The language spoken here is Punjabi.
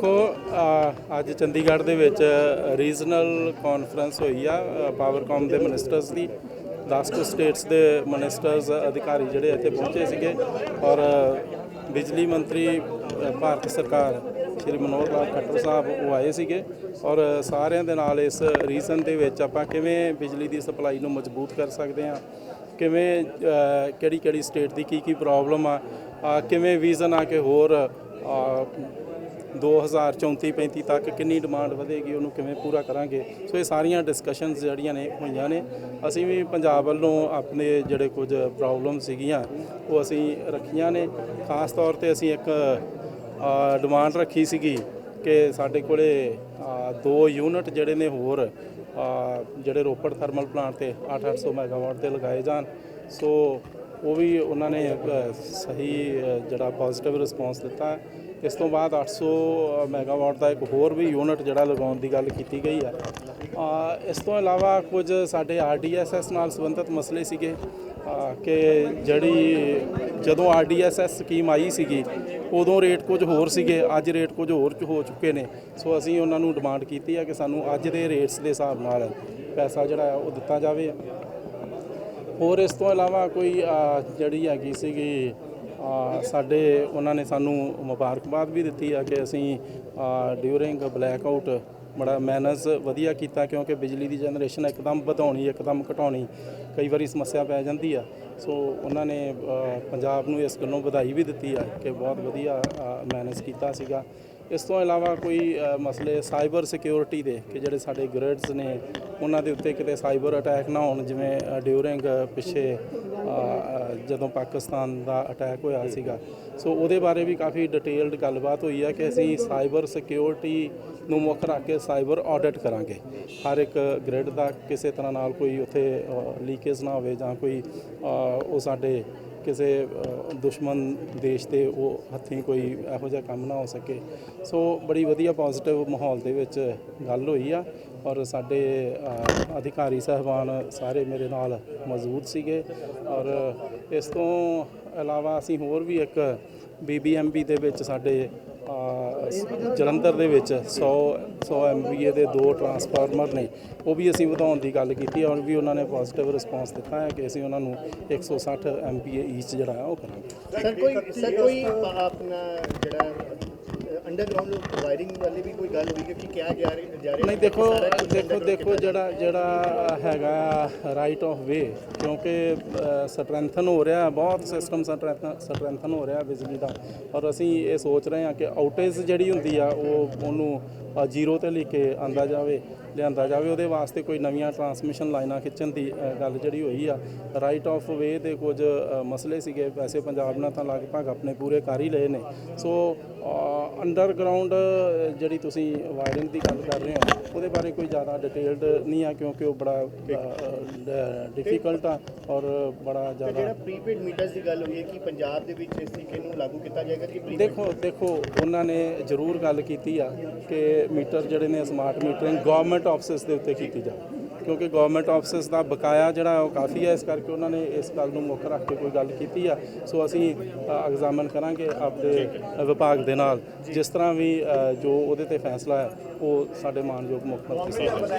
ਦੇਖੋ ਅੱਜ ਚੰਡੀਗੜ੍ਹ ਦੇ ਵਿੱਚ ਰੀਜਨਲ ਕਾਨਫਰੰਸ ਹੋਈ ਆ ਅ, ਪਾਵਰਕਾਮ ਦੇ ਮਿਨਿਸਟਰਸ ਦੀ। 10 ਕੁ ਸਟੇਟਸ ਦੇ ਮਿਨਿਸਟਰਸ ਅਧਿਕਾਰੀ ਜਿਹੜੇ ਇੱਥੇ ਪਹੁੰਚੇ ਸੀਗੇ। ਔਰ ਬਿਜਲੀ ਮੰਤਰੀ ਭਾਰਤ ਸਰਕਾਰ ਸ਼੍ਰੀ ਮਨੋਹਰ ਲਾਲ ਖੱਟਰ ਸਾਹਿਬ ਉਹ ਆਏ ਸੀਗੇ। ਔਰ ਸਾਰਿਆਂ ਦੇ ਨਾਲ ਇਸ ਰੀਜਨ ਦੇ ਵਿੱਚ ਆਪਾਂ ਕਿਵੇਂ ਬਿਜਲੀ ਦੀ ਸਪਲਾਈ ਨੂੰ ਮਜ਼ਬੂਤ ਕਰ ਸਕਦੇ ਹਾਂ? ਕਿਵੇਂ ਕਿਹੜੀ ਕਿਹੜੀ ਸਟੇਟ ਦੀ ਕੀ ਕੀ ਪ੍ਰੋਬਲਮ ਆ ਕਿਵੇਂ ਵਿਜ਼ਨ ਆ ਕਿ ਹੋਰ 2034 35 ਤੱਕ ਕਿੰਨੀ ਡਿਮਾਂਡ ਵਧੇਗੀ, ਉਹਨੂੰ ਕਿਵੇਂ ਪੂਰਾ ਕਰਾਂਗੇ? ਸੋ ਇਹ ਸਾਰੀਆਂ ਡਿਸਕਸ਼ਨਸ ਜਿਹੜੀਆਂ ਨੇ, ਹੋਈਆਂ ਨੇ। ਅਸੀਂ ਵੀ ਪੰਜਾਬ ਵੱਲੋਂ ਆਪਣੇ ਜਿਹੜੇ ਕੁਝ ਪ੍ਰੋਬਲਮ ਸੀਗੀਆਂ, ਉਹ ਅਸੀਂ ਰੱਖੀਆਂ ਨੇ। ਖਾਸ ਤੌਰ ਤੇ ਅਸੀਂ ਇੱਕ ਡਿਮਾਂਡ ਰੱਖੀ ਸੀਗੀ ਕਿ ਸਾਡੇ ਕੋਲੇ ਦੋ ਯੂਨਿਟ ਜਿਹੜੇ ਨੇ ਹੋਰ ਜਿਹੜੇ ਰੋਪੜ ਥਰਮਲ ਪਲਾਂਟ ਤੇ 8-800 ਮੈਗਾਵਾਟ ਤੇ ਲਗਾਏ ਜਾਣ। ਸੋ ਉਹ ਵੀ ਉਹਨਾਂ ਨੇ ਸਹੀ ਜਿਹੜਾ ਪੋਜ਼ਿਟਿਵ ਰਿਸਪੌਂਸ ਦਿੱਤਾ। ਇਸ ਤੋਂ ਬਾਅਦ 800 ਮੈਗਾਵਾਟ ਦਾ ਇੱਕ ਹੋਰ ਵੀ ਯੂਨਿਟ ਜਿਹੜਾ ਲਗਾਉਣ ਦੀ ਗੱਲ ਕੀਤੀ ਗਈ ਹੈ ਇਸ ਤੋਂ ਇਲਾਵਾ ਕੁਝ ਸਾਡੇ ਆਰਡੀਐਸਐਸ ਨਾਲ ਸੰਬੰਧਿਤ ਮਸਲੇ ਸੀਗੇ। ਕਿ ਜਿਹੜੀ ਜਦੋਂ ਆਰਡੀਐਸਐਸ ਸਕੀਮ ਆਈ ਸੀਗੀ, ਉਦੋਂ ਰੇਟ ਕੁਝ ਹੋਰ ਸੀਗੇ, ਅੱਜ ਰੇਟ ਕੁਝ ਹੋਰ ਚ ਹੋ ਚੁੱਕੇ ਨੇ। ਸੋ ਅਸੀਂ ਉਹਨਾਂ ਨੂੰ ਡਿਮਾਂਡ ਕੀਤੀ ਹੈ ਕਿ ਸਾਨੂੰ ਅੱਜ ਦੇ ਰੇਟਸ ਦੇ ਹਿਸਾਬ ਨਾਲ ਪੈਸਾ ਜਿਹੜਾ ਉਹ ਦਿੱਤਾ ਜਾਵੇ। ਹੋਰ ਇਸ ਤੋਂ ਇਲਾਵਾ ਕੋਈ ਜਿਹੜੀ ਹੈਗੀ ਸੀਗੀ ਸਾਡੇ, ਉਹਨਾਂ ਨੇ ਸਾਨੂੰ ਮੁਬਾਰਕਬਾਦ ਵੀ ਦਿੱਤੀ ਆ ਕਿ ਅਸੀਂ ਡਿਊਰਿੰਗ ਬਲੈਕ ਆਊਟ ਬੜਾ ਮੈਨੇਜ ਵਧੀਆ ਕੀਤਾ ਕਿਉਂਕਿ ਬਿਜਲੀ ਦੀ ਜਨਰੇਸ਼ਨ ਇੱਕਦਮ ਵਧਾਉਣੀ, ਇੱਕਦਮ ਘਟਾਉਣੀ ਕਈ ਵਾਰੀ ਸਮੱਸਿਆ ਪੈ ਜਾਂਦੀ ਆ। ਸੋ ਉਹਨਾਂ ਨੇ ਪੰਜਾਬ ਨੂੰ ਇਸ ਗੱਲੋਂ ਵਧਾਈ ਵੀ ਦਿੱਤੀ ਆ ਕਿ ਬਹੁਤ ਵਧੀਆ ਮੈਨੇਜ ਕੀਤਾ ਸੀਗਾ। ਇਸ ਤੋਂ ਇਲਾਵਾ ਕੋਈ ਮਸਲੇ ਸਾਈਬਰ ਸਿਕਿਉਰਿਟੀ ਦੇ ਕਿ ਜਿਹੜੇ ਸਾਡੇ ਗ੍ਰਿਡਸ ਨੇ, ਉਹਨਾਂ ਦੇ ਉੱਤੇ ਕਿਤੇ ਸਾਈਬਰ ਅਟੈਕ ਨਾ ਹੋਣ, ਜਿਵੇਂ ਡਿਊਰਿੰਗ ਪਿੱਛੇ ਜਦੋਂ ਪਾਕਿਸਤਾਨ ਦਾ ਅਟੈਕ ਹੋਇਆ ਸੀਗਾ। ਸੋ ਉਹਦੇ ਬਾਰੇ ਵੀ ਕਾਫੀ ਡਿਟੇਲਡ ਗੱਲਬਾਤ ਹੋਈ ਹੈ ਕਿ ਅਸੀਂ ਸਾਈਬਰ ਸਿਕਿਉਰਿਟੀ ਨੂੰ ਮੁੱਖ ਰੱਖ ਕੇ ਸਾਈਬਰ ਆਡਿਟ ਕਰਾਂਗੇ। ਹਰ ਇੱਕ ਗ੍ਰਿਡ ਦਾ ਕਿਸੇ ਤਰ੍ਹਾਂ ਨਾਲ ਕੋਈ ਉੱਥੇ ਲੀਕੇਜ ਨਾ ਹੋਵੇ ਜਾਂ ਕੋਈ ਉਹ ਸਾਡੇ ਕਿਸੇ ਦੁਸ਼ਮਣ ਦੇਸ਼ ਦੇ ਉਹ ਹੱਥੀਂ ਕੋਈ ਇਹੋ ਜਿਹਾ ਕੰਮ ਨਾ ਹੋ ਸਕੇ। ਸੋ ਬੜੀ ਵਧੀਆ ਪੋਜ਼ਿਟਿਵ ਮਾਹੌਲ ਦੇ ਵਿੱਚ ਗੱਲ ਹੋਈ ਆ ਔਰ ਸਾਡੇ ਅਧਿਕਾਰੀ ਸਾਹਿਬਾਨ ਸਾਰੇ ਮੇਰੇ ਨਾਲ ਮੌਜੂਦ ਸੀਗੇ ਔਰ ਇਸ ਤੋਂ ਇਲਾਵਾ ਅਸੀਂ ਹੋਰ ਵੀ ਇੱਕ ਬੀਬੀਐਮਬੀ ਦੇ ਵਿੱਚ ਸਾਡੇ ਜਲੰਧਰ ਦੇ ਵਿੱਚ 100 100 ਐਮਬੀਏ ਦੇ ਦੋ ਟਰਾਂਸਫਾਰਮਰ ਨੇ, ਉਹ ਵੀ ਅਸੀਂ ਵਧਾਉਣ ਦੀ ਗੱਲ ਕੀਤੀ ਔਰ ਵੀ ਉਹਨਾਂ ਨੇ ਪੋਜ਼ਿਟਿਵ ਰਿਸਪਾਂਸ ਦਿੱਤਾ ਹੈ ਕਿ ਅਸੀਂ ਉਹਨਾਂ ਨੂੰ 160 ਐਮਬੀਏ ਈਚ ਜਿਹੜਾ ਹੈ ਉਹ ਕਰਾਂਗੇ। ਸਰ, ਕੋਈ ਸਰ, ਕੋਈ ਆਪਣਾ ਜਿਹੜਾ ਅੰਡਰਗਰਾਉਂਡ ਵਾਇਰਿੰਗ ਵਾਲੀ ਵੀ ਕੋਈ ਗੱਲ ਹੋਈ ਕਿ ਕੀ ਕਿਹਾ ਜਾ ਰਿਹਾ ਜਾ ਰਿਹਾ ਨਹੀਂ ਦੇਖੋ ਦੇਖੋ ਦੇਖੋ ਜਿਹੜਾ ਜਿਹੜਾ ਹੈਗਾ ਰਾਈਟ ਆਫ ਵੇ ਕਿਉਂਕਿ ਸਟਰੈਂਥਨ ਹੋ ਰਿਹਾ ਬਹੁਤ ਸਿਸਟਮ ਸਟਰੈਂਥਨ ਹੋ ਰਿਹਾ ਬਿਜਲੀ ਦਾ। ਔਰ ਅਸੀਂ ਇਹ ਸੋਚ ਰਹੇ ਹਾਂ ਕਿ ਆਊਟੇਜ ਜਿਹੜੀ ਹੁੰਦੀ ਆ ਉਹ ਉਹਨੂੰ ਜ਼ੀਰੋ ਤੇ ਲੈ ਕੇ ਆਂਦਾ ਜਾਵੇ। ਲਿਆਂਦਾ ਜਾਵੇ ਉਹਦੇ ਵਾਸਤੇ ਕੋਈ ਨਵੀਆਂ ਟਰਾਂਸਮਿਸ਼ਨ ਲਾਈਨਾਂ ਖਿੱਚਣ ਦੀ ਗੱਲ ਜਿਹੜੀ ਹੋਈ ਆ। ਰਾਈਟ ਆਫ ਵੇ ਦੇ ਕੁਝ ਮਸਲੇ ਸੀਗੇ ਵੈਸੇ ਪੰਜਾਬ ਨਾਲ ਤਾਂ ਲਗਭਗ ਆਪਣੇ ਪੂਰੇ ਕਰ ਹੀ ਲਏ ਨੇ। ਸੋ ਅੰਡਰਗਰਾਉਂਡ ਜਿਹੜੀ ਤੁਸੀਂ ਵਾਇਰਿੰਗ ਦੀ ਗੱਲ ਕਰ ਰਹੇ ਹੋ ਉਹਦੇ ਬਾਰੇ ਕੋਈ ਜ਼ਿਆਦਾ ਡਿਟੇਲਡ ਨਹੀਂ ਆ ਕਿਉਂਕਿ ਉਹ ਬੜਾ ਡਿਫਿਕਲਟ ਆ ਔਰ ਬੜਾ ਜ਼ਿਆਦਾ ਜਿਹੜਾ ਪ੍ਰੀਪੇਡ ਮੀਟਰਸ ਦੀ ਗੱਲ ਹੋਈ ਹੈ ਕਿ ਪੰਜਾਬ ਦੇ ਵਿੱਚ ਇਸ ਤਰੀਕੇ ਨੂੰ ਲਾਗੂ ਕੀਤਾ ਜਾਏਗਾ ਕਿ ਦੇਖੋ ਦੇਖੋ ਉਹਨਾਂ ਨੇ ਜ਼ਰੂਰ ਗੱਲ ਕੀਤੀ ਆ ਕਿ ਮੀਟਰ ਜਿਹੜੇ ਨੇ ਸਮਾਰਟ ਮੀਟਰਿੰਗ ਗਵਰਨਮੈਂਟ ਆਫਿਸਸ ਦੇ ਉੱਤੇ ਕੀਤੀ ਜਾਵੇ ਕਿਉਂਕਿ ਗਵਰਨਮੈਂਟ ਆਫਿਸਸ ਦਾ ਬਕਾਇਆ ਜਿਹੜਾ ਉਹ ਕਾਫੀ ਹੈ, ਇਸ ਕਰਕੇ ਉਹਨਾਂ ਨੇ ਇਸ ਗੱਲ ਨੂੰ ਮੁੱਖ ਰੱਖ ਕੇ ਕੋਈ ਗੱਲ ਕੀਤੀ ਆ। ਸੋ ਅਸੀਂ ਐਗਜ਼ਾਮਨ ਕਰਾਂਗੇ ਆਪਦੇ ਵਿਭਾਗ ਦੇ ਨਾਲ। ਜਿਸ ਤਰ੍ਹਾਂ ਵੀ ਜੋ ਉਹਦੇ ਤੇ ਫੈਸਲਾ ਹੈ, ਉਹ ਸਾਡੇ ਮਾਨਯੋਗ ਮੁੱਖ ਮੰਤਰੀ ਸਾਹਿਬ